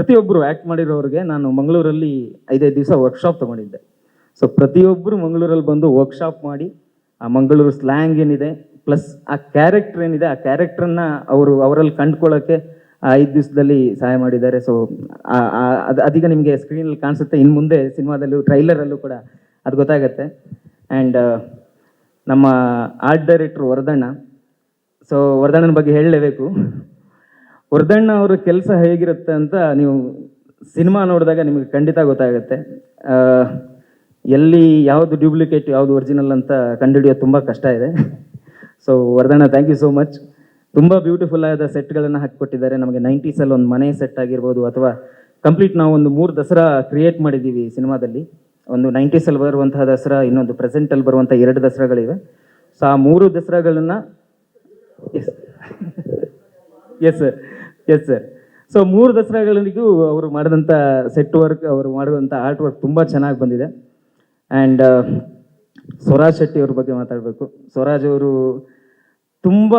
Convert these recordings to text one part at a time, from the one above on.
ಪ್ರತಿಯೊಬ್ಬರು ಆ್ಯಕ್ಟ್ ಮಾಡಿರೋರಿಗೆ ನಾನು ಮಂಗಳೂರಲ್ಲಿ ಐದೈದು ದಿವಸ ವರ್ಕ್ಶಾಪ್ ತೊಗೊಂಡಿದ್ದೆ. ಸೊ ಪ್ರತಿಯೊಬ್ಬರು ಮಂಗಳೂರಲ್ಲಿ ಬಂದು ವರ್ಕ್ಶಾಪ್ ಮಾಡಿ, ಆ ಮಂಗಳೂರು ಸ್ಲ್ಯಾಂಗ್ ಏನಿದೆ ಪ್ಲಸ್ ಆ ಕ್ಯಾರೆಕ್ಟರ್ ಏನಿದೆ, ಆ ಕ್ಯಾರೆಕ್ಟ್ರನ್ನ ಅವರು ಅವರಲ್ಲಿ ಕಂಡ್ಕೊಳ್ಳೋಕ್ಕೆ ಆ ಐದು ದಿವಸದಲ್ಲಿ ಸಹಾಯ ಮಾಡಿದ್ದಾರೆ. ಸೊ ಅದು, ಅದೀಗ ನಿಮಗೆ ಸ್ಕ್ರೀನಲ್ಲಿ ಕಾಣಿಸುತ್ತೆ. ಇನ್ನು ಮುಂದೆ ಸಿನಿಮಾದಲ್ಲೂ ಟ್ರೈಲರಲ್ಲೂ ಕೂಡ ಅದು ಗೊತ್ತಾಗತ್ತೆ. ಆ್ಯಂಡ್ ನಮ್ಮ ಆರ್ಟ್ ಡೈರೆಕ್ಟ್ರು ವರದಣ್ಣ. ಸೊ ವರದಣ್ಣನ ಬಗ್ಗೆ ಹೇಳಲೇಬೇಕು. ವರದಣ್ಣ ಅವರ ಕೆಲಸ ಹೇಗಿರುತ್ತೆ ಅಂತ ನೀವು ಸಿನಿಮಾ ನೋಡಿದಾಗ ನಿಮಗೆ ಖಂಡಿತ ಗೊತ್ತಾಗುತ್ತೆ. ಎಲ್ಲಿ ಯಾವುದು ಡ್ಯೂಪ್ಲಿಕೇಟ್ ಯಾವುದು ಒರಿಜಿನಲ್ ಅಂತ ಕಂಡುಹಿಡಿಯೋದು ತುಂಬ ಕಷ್ಟ ಇದೆ. ಸೊ ವರ್ದಣ್ಣ ಥ್ಯಾಂಕ್ ಯು ಸೋ ಮಚ್ ತುಂಬ ಬ್ಯೂಟಿಫುಲ್ ಆದ ಸೆಟ್ಗಳನ್ನು ಹಾಕಿಕೊಟ್ಟಿದ್ದಾರೆ. ನಮಗೆ ನೈಂಟೀಸಲ್ಲಿ ಒಂದು ಮನೆ ಸೆಟ್ ಆಗಿರ್ಬೋದು ಅಥವಾ ಕಂಪ್ಲೀಟ್ ನಾವು ಒಂದು ಮೂರು ದಸರಾ ಕ್ರಿಯೇಟ್ ಮಾಡಿದ್ದೀವಿ ಸಿನಿಮಾದಲ್ಲಿ. ಒಂದು ನೈಂಟೀಸಲ್ಲಿ ಬರುವಂತಹ ದಸರಾ, ಇನ್ನೊಂದು ಪ್ರೆಸೆಂಟಲ್ಲಿ ಬರುವಂಥ ಎರಡು ದಸರಾಗಳಿವೆ. ಸೊ ಆ ಮೂರು ದಸರಾಗಳನ್ನು yes yes sir yes sir so ಮೂರು ದಸರಾಗಳಿಗೂ ಅವರು ಮಾಡಿದಂಥ ಸೆಟ್ ವರ್ಕ್ ಅವರು ಮಾಡುವಂಥ ಆರ್ಟ್ ವರ್ಕ್ ತುಂಬ ಚೆನ್ನಾಗಿ ಬಂದಿದೆ. ಆ್ಯಂಡ್ ಸ್ವರಾಜ್ ಶೆಟ್ಟಿ ಅವ್ರ ಬಗ್ಗೆ ಮಾತಾಡಬೇಕು. ಸ್ವರಾಜ್ ಅವರು ತುಂಬ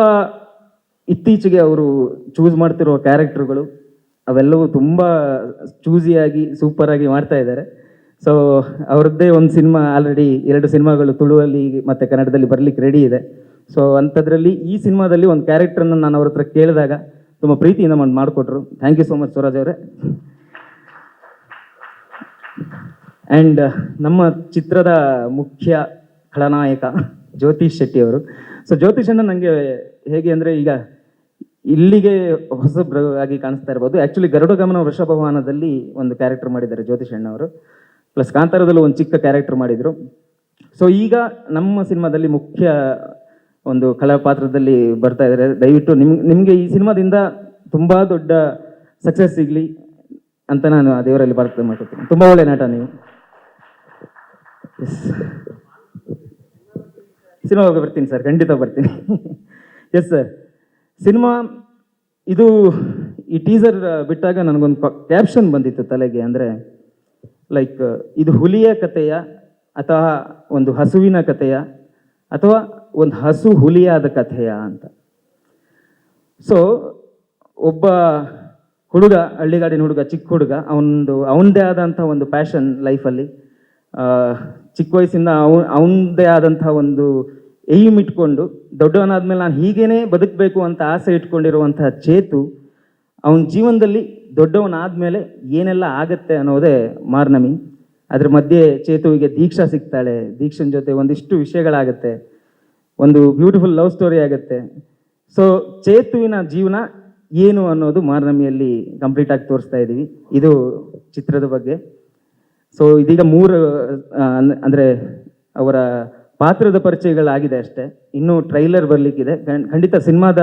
ಇತ್ತೀಚೆಗೆ ಅವರು ಚೂಸ್ ಮಾಡ್ತಿರೋ ಕ್ಯಾರೆಕ್ಟರ್ಗಳು ಅವೆಲ್ಲವೂ ತುಂಬ ಚೂಸಿಯಾಗಿ ಸೂಪರಾಗಿ ಮಾಡ್ತಾ ಇದ್ದಾರೆ. ಸೊ ಅವ್ರದ್ದೇ ಒಂದು ಸಿನಿಮಾ ಆಲ್ರೆಡಿ ಎರಡು ಸಿನಿಮಾಗಳು ತುಳುವಲ್ಲಿ ಮತ್ತು ಕನ್ನಡದಲ್ಲಿ ಬರಲಿಕ್ಕೆ ರೆಡಿ ಇದೆ. ಸೊ ಅಂಥದ್ರಲ್ಲಿ ಈ ಸಿನಿಮಾದಲ್ಲಿ ಒಂದು ಕ್ಯಾರೆಕ್ಟ್ರನ್ನು ನಾನು ಅವ್ರ ಹತ್ರ ಕೇಳಿದಾಗ ತುಂಬ ಪ್ರೀತಿಯಿಂದ ಮಾಡಿ ಮಾಡಿಕೊಟ್ರು. Thank you so much Swaraj ಅವರೇ. ಆ್ಯಂಡ್ ನಮ್ಮ ಚಿತ್ರದ ಮುಖ್ಯ ಖಳನಾಯಕ ಜ್ಯೋತಿಷ್ ಶೆಟ್ಟಿ ಅವರು. ಸೊ ಜ್ಯೋತಿಷ್ ಅಣ್ಣ ನನಗೆ ಹೇಗೆ ಅಂದರೆ ಈಗ ಇಲ್ಲಿಗೆ ಹೊಸ ಆಗಿ ಕಾಣಿಸ್ತಾ ಇರ್ಬೋದು. ಆ್ಯಕ್ಚುಲಿ ಗರುಡ ಗಮನ ವೃಷಭವಾನದಲ್ಲಿ ಒಂದು ಕ್ಯಾರೆಕ್ಟರ್ ಮಾಡಿದ್ದಾರೆ ಜ್ಯೋತಿಷ್ ಅಣ್ಣ ಅವರು. ಪ್ಲಸ್ ಕಾಂತಾರದಲ್ಲೂ ಒಂದು ಚಿಕ್ಕ ಕ್ಯಾರೆಕ್ಟರ್ ಮಾಡಿದರು. ಸೊ ಈಗ ನಮ್ಮ ಸಿನಿಮಾದಲ್ಲಿ ಮುಖ್ಯ ಒಂದು ಕಲಾ ಪಾತ್ರದಲ್ಲಿ ಬರ್ತಾ ಇದ್ದಾರೆ. ದಯವಿಟ್ಟು ನಿಮ್, ನಿಮಗೆ ಈ ಸಿನಿಮಾದಿಂದ ತುಂಬ ದೊಡ್ಡ ಸಕ್ಸಸ್ ಸಿಗಲಿ ಅಂತ ನಾನು ಆ ದೇವರಲ್ಲಿ ಪ್ರಾರ್ಥನೆ ಮಾಡ್ಕೊತೀನಿ. ತುಂಬ ಒಳ್ಳೆ ನಟ ನೀವು. ಎಸ್ ಸಿನಿಮಾಗೆ ಬರ್ತೀನಿ ಸರ್, ಖಂಡಿತ ಬರ್ತೀನಿ. ಎಸ್ ಸರ್ ಸಿನಿಮಾ, ಇದು ಈ ಟೀಸರ್ ಬಿಟ್ಟಾಗ ನನಗೊಂದು ಕ್ಯಾಪ್ಷನ್ ಬಂದಿತ್ತು ತಲೆಗೆ ಅಂದರೆ ಲೈಕ್ ಇದು ಹುಲಿಯ ಕಥೆಯ ಅಥವಾ ಒಂದು ಹಸುವಿನ ಕಥೆಯ ಅಥವಾ ಒಂದು ಹಸು ಹುಲಿಯಾದ ಕಥೆಯ ಅಂತ. ಸೊ ಒಬ್ಬ ಹುಡುಗ, ಹಳ್ಳಿಗಾಡಿನ ಹುಡುಗ, ಚಿಕ್ಕ ಹುಡುಗ ಅವನದು ಅವನದೇ ಆದಂಥ ಒಂದು ಪ್ಯಾಷನ್ ಲೈಫಲ್ಲಿ ಚಿಕ್ಕ ವಯಸ್ಸಿಂದ ಅವ ಅವನದೇ ಆದಂಥ ಒಂದು ಏಮ್ ಇಟ್ಕೊಂಡು, ದೊಡ್ಡವನಾದ್ಮೇಲೆ ನಾನು ಹೀಗೇನೆ ಬದುಕಬೇಕು ಅಂತ ಆಸೆ ಇಟ್ಕೊಂಡಿರುವಂತಹ ಚೇತು, ಅವನ ಜೀವನದಲ್ಲಿ ದೊಡ್ಡವನಾದ ಮೇಲೆ ಏನೆಲ್ಲ ಆಗತ್ತೆ ಅನ್ನೋದೇ ಮಾರ್ನಮಿ. ಅದ್ರ ಮಧ್ಯೆ ಚೇತುವಿಗೆ ದೀಕ್ಷಾ ಸಿಗ್ತಾಳೆ. ದೀಕ್ಷನ್ ಜೊತೆ ಒಂದಿಷ್ಟು ವಿಷಯಗಳಾಗತ್ತೆ. ಒಂದು ಬ್ಯೂಟಿಫುಲ್ ಲವ್ ಸ್ಟೋರಿ ಆಗುತ್ತೆ. ಸೊ ಚೇತುವಿನ ಜೀವನ ಏನು ಅನ್ನೋದು ಮಾರನಮಿಯಲ್ಲಿ ಕಂಪ್ಲೀಟ್ ಆಗಿ ತೋರಿಸ್ತಾ ಇದ್ದೀವಿ ಇದು ಚಿತ್ರದ ಬಗ್ಗೆ. ಸೊ ಇದೀಗ ಮೂರು ಅಂದರೆ ಅಂದ್- ಅಂದ್ರೆ ಅವರ ಪಾತ್ರದ ಪರಿಚಯಗಳಾಗಿದೆ ಅಷ್ಟೇ. ಇನ್ನೂ ಟ್ರೈಲರ್ ಬರಲಿಕ್ಕಿದೆ. ಖಂಡಿತ ಸಿನಿಮಾದ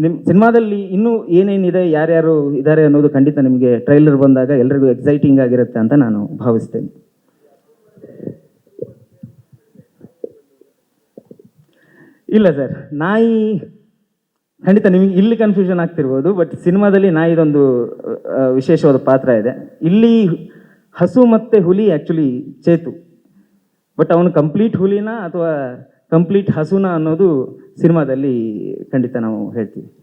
ನಿಮ್ ಸಿನಿಮಾದಲ್ಲಿ ಇನ್ನೂ ಏನೇನಿದೆ, ಯಾರ್ಯಾರು ಇದ್ದಾರೆ ಅನ್ನೋದು ಖಂಡಿತ ನಿಮಗೆ ಟ್ರೈಲರ್ ಬಂದಾಗ ಎಲ್ರಿಗೂ ಎಕ್ಸೈಟಿಂಗ್ ಆಗಿರುತ್ತೆ ಅಂತ ನಾನು ಭಾವಿಸ್ತೇನೆ. ಇಲ್ಲ ಸರ್ ನಾಯಿ ಖಂಡಿತ ನಿಮಗೆ ಇಲ್ಲಿ ಕನ್ಫ್ಯೂಷನ್ ಆಗ್ತಿರ್ಬೋದು ಬಟ್ ಸಿನಿಮಾದಲ್ಲಿ ನಾಯಿದೊಂದು ವಿಶೇಷವಾದ ಪಾತ್ರ ಇದೆ. ಇಲ್ಲಿ ಹಸು ಮತ್ತೆ ಹುಲಿ ಆ್ಯಕ್ಚುಲಿ ಚೇತು. ಬಟ್ ಅವನು ಕಂಪ್ಲೀಟ್ ಹುಲಿನ ಅಥವಾ ಕಂಪ್ಲೀಟ್ ಹಸುನ ಅನ್ನೋದು ಸಿನಿಮಾದಲ್ಲಿ ಖಂಡಿತ ನಾವು ಹೇಳ್ತೀವಿ.